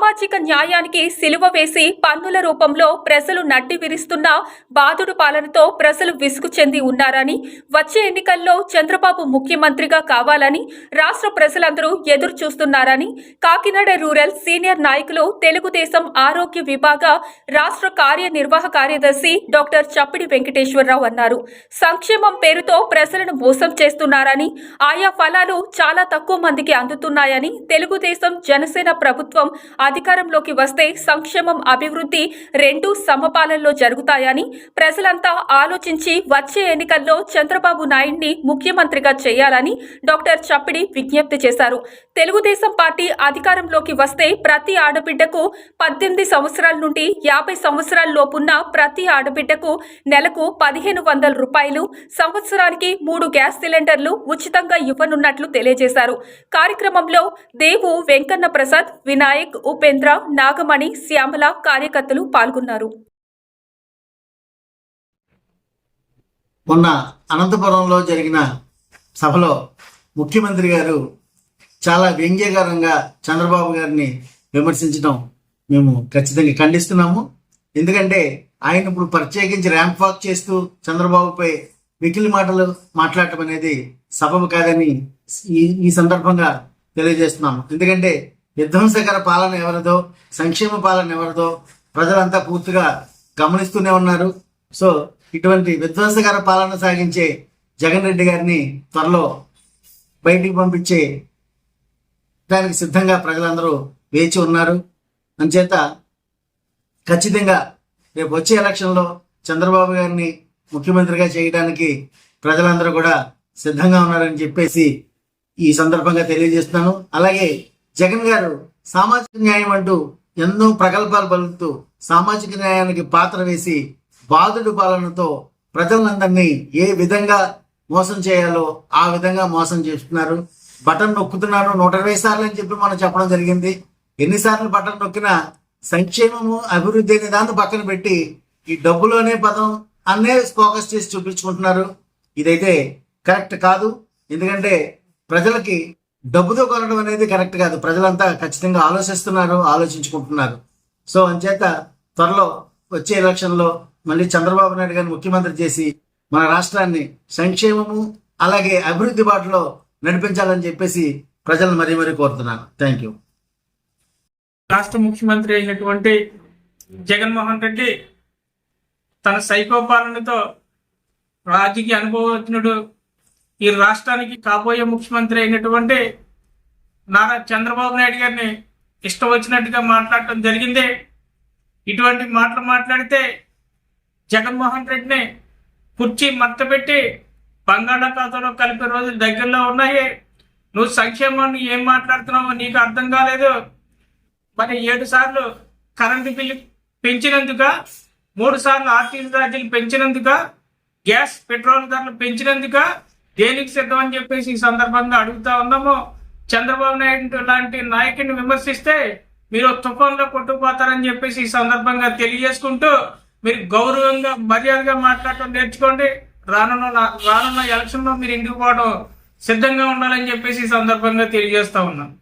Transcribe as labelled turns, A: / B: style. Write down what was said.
A: సామాజిక న్యాయానికి సిలువ వేసి పన్నుల రూపంలో ప్రజలు నడ్డి విరిస్తున్న బాధుడు పాలనతో ప్రజలు విసుగు చెంది ఉన్నారని వచ్చే ఎన్నికల్లో చంద్రబాబు ముఖ్యమంత్రిగా కావాలని రాష్ట్ర ప్రజలందరూ ఎదురు చూస్తున్నారని కాకినాడ రూరల్ సీనియర్ నాయకులు తెలుగుదేశం ఆరోగ్య విభాగ రాష్ట్ర కార్యనిర్వాహ కార్యదర్శి డాక్టర్ చప్పిడి వెంకటేశ్వరరావు అన్నారు. సంక్షేమం పేరుతో ప్రజలను మోసం చేస్తున్నారని ఆయా ఫలాలు చాలా తక్కువ మందికి అందుతున్నాయని తెలుగుదేశం జనసేన ప్రభుత్వం అధికారంలోకి వస్తే సంక్షేమం అభివృద్ధి రెండు సమపాలనలో జరుగుతాయని ప్రజలంతా ఆలోచించి వచ్చే ఎన్నికల్లో చంద్రబాబు నాయుడిని ముఖ్యమంత్రిగా చేయాలని డాక్టర్ చప్పిడి విజ్ఞప్తి చేశారు. తెలుగుదేశం పార్టీ అధికారంలోకి వస్తే ప్రతి ఆడబిడ్డకు పద్దెనిమిది సంవత్సరాల నుండి యాభై సంవత్సరాల లోపున్న ప్రతి ఆడబిడ్డకు నెలకు పదిహేను వందల రూపాయలు సంవత్సరానికి మూడు గ్యాస్ సిలిండర్లు ఉచితంగా ఇవ్వనున్నట్లు తెలియజేశారు. కార్యక్రమంలో దేవు వెంకన్న ప్రసాద్ వినాయక్ ఉపేంద్ర నాగమణి శ్యామల కార్యకర్తలు పాల్గొన్నారు.
B: మొన్న అనంతపురంలో జరిగిన సభలో ముఖ్యమంత్రి గారు చాలా వ్యంగ్యకరంగా చంద్రబాబు గారిని విమర్శించడం మేము ఖచ్చితంగా ఖండిస్తున్నాము. ఎందుకంటే ఆయన ఇప్పుడు ప్రత్యేకించి ర్యాంప్ వాక్ చేస్తూ చంద్రబాబుపై వికిలి మాటలు మాట్లాడటం అనేది సబబు కాదని ఈ ఈ సందర్భంగా తెలియజేస్తున్నాము. ఎందుకంటే విధ్వంసకర పాలన ఎవరిదో సంక్షేమ పాలన ఎవరిదో ప్రజలంతా పూర్తిగా గమనిస్తూనే ఉన్నారు. సో ఇటువంటి విధ్వంసకర పాలన సాగించే జగన్ రెడ్డి గారిని త్వరలో బయటికి పంపించే దానికి సిద్ధంగా ప్రజలందరూ వేచి ఉన్నారు. అంచేత ఖచ్చితంగా రేపు వచ్చే ఎలక్షన్లో చంద్రబాబు గారిని ముఖ్యమంత్రిగా చేయడానికి ప్రజలందరూ కూడా సిద్ధంగా ఉన్నారని చెప్పేసి ఈ సందర్భంగా తెలియజేస్తున్నాను. అలాగే జగన్ గారు సామాజిక న్యాయం అంటూ ఎన్నో ప్రగల్భాలు పలుకుతూ సామాజిక న్యాయానికి పాత్ర వేసి బాధుడు పాలనతో ప్రజలందరినీ ఏ విధంగా మోసం చేయాలో ఆ విధంగా మోసం చేస్తున్నారు. బటన్ నొక్కుతున్నారు. నూట ఇరవై సార్లు అని చెప్పి మనం చెప్పడం జరిగింది. ఎన్నిసార్లు బటన్ నొక్కినా సంక్షేమము అభివృద్ధి అనే దాన్ని పక్కన పెట్టి ఈ డబ్బులు అనే పదం అన్నే ఫోకస్ చేసి చూపించుకుంటున్నారు. ఇదైతే కరెక్ట్ కాదు. ఎందుకంటే ప్రజలకి డబ్బుతో కొనడం అనేది కరెక్ట్ కాదు. ప్రజలంతా ఖచ్చితంగా ఆలోచిస్తున్నారు ఆలోచించుకుంటున్నారు. సో అంచేత త్వరలో వచ్చే ఎలక్షన్లో మళ్ళీ చంద్రబాబు నాయుడు గారిని ముఖ్యమంత్రి చేసి మన రాష్ట్రాన్ని సంక్షేమము అలాగే అభివృద్ధి బాటలో నడిపించాలని చెప్పేసి ప్రజలను మరీ మరీ కోరుతున్నాను. Thank you.
C: రాష్ట్ర ముఖ్యమంత్రి అయినటువంటి జగన్మోహన్ రెడ్డి తన సైకో పాలనతో రాజకీయ అనుభవజ్ఞుడు ఈ రాష్ట్రానికి కాబోయే ముఖ్యమంత్రి అయినటువంటి నారా చంద్రబాబు నాయుడు గారిని ఇష్టం వచ్చినట్టుగా మాట్లాడటం జరిగింది. ఇటువంటి మాటలు మాట్లాడితే జగన్మోహన్ రెడ్డిని కుర్చీ మట్టపెట్టి బంగాళాఖాతంలో కలిపే రోజులు దగ్గరలో ఉన్నాయి. నువ్వు సంక్షేమాన్ని ఏం మాట్లాడుతున్నావో నీకు అర్థం కాలేదు. మరి ఏడు సార్లు కరెంటు బిల్లు పెంచినందుక మూడు సార్లు ఆర్టీసీ ఛార్జీలు పెంచినందుక గ్యాస్ పెట్రోల్ ధరలు పెంచినందుక దేనికి సిద్ధం అని చెప్పేసి ఈ సందర్భంగా అడుగుతా ఉన్నాము చంద్రబాబు నాయుడు లాంటి నాయకుడిని విమర్శిస్తే మీరు తుఫాన్లో కొట్టుకుపోతారని చెప్పేసి ఈ సందర్భంగా తెలియజేసుకుంటూ మీరు గౌరవంగా మర్యాదగా మాట్లాడటం నేర్చుకోండి. రానున్న రానున్న ఎలక్షన్లో మీరు ఇంటికి పోవడం సిద్ధంగా ఉండాలని చెప్పేసి ఈ సందర్భంగా తెలియజేస్తా ఉన్నాను